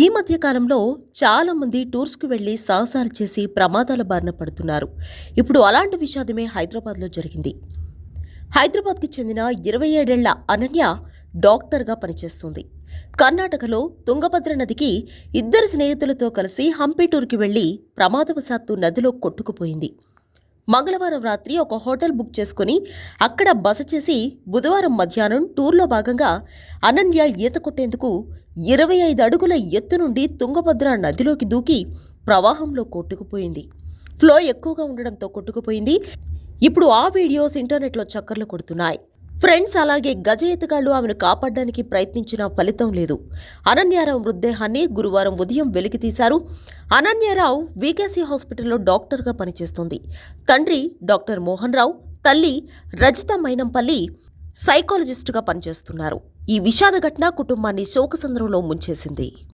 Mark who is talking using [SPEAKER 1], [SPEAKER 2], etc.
[SPEAKER 1] ఈ మధ్య కాలంలో టూర్స్కి వెళ్ళి టూర్స్కు వెళ్ళి సాహసాలు చేసి ప్రమాదాల బారిన పడుతున్నారు. ఇప్పుడు అలాంటి విషాదమే హైదరాబాద్లో జరిగింది. హైదరాబాద్కి చెందిన ఇరవై ఏడేళ్ళ అనన్య డాక్టర్గా పనిచేస్తుంది. కర్ణాటకలో తుంగభద్ర నదికి ఇద్దరు స్నేహితులతో కలిసి హంపి టూర్కి వెళ్ళి ప్రమాదవశాత్తు నదిలో కొట్టుకుపోయింది. మంగళవారం రాత్రి ఒక హోటల్ బుక్ చేసుకుని అక్కడ బస చేసి బుధవారం మధ్యాహ్నం టూర్లో భాగంగా అనన్య ఈత కొట్టేందుకు ఇరవై ఐదు అడుగుల ఎత్తు నుండి తుంగభద్ర నదిలోకి దూకి ప్రవాహంలో కొట్టుకుపోయింది. ఫ్లో ఎక్కువగా ఉండడంతో కొట్టుకుపోయింది. ఇప్పుడు ఆ వీడియోస్ ఇంటర్నెట్లో చక్కర్లు కొడుతున్నాయి. ఫ్రెండ్స్ అలాగే గజ ఎతగాళ్ళు ఆమెను కాపాడడానికి ప్రయత్నించిన ఫలితం లేదు. అనన్యారావు మృతదేహాన్ని గురువారం ఉదయం వెలికితీశారు అనన్యారావు వీకేసీ హాస్పిటల్లో డాక్టర్గా పనిచేస్తుంది. తండ్రి డాక్టర్ మోహన్ రావు తల్లి రజిత మైనంపల్లి సైకాలజిస్టుగా పనిచేస్తున్నారు. ఈ విషాద ఘటన కుటుంబాన్ని శోకసంద్రంలో ముంచేసింది.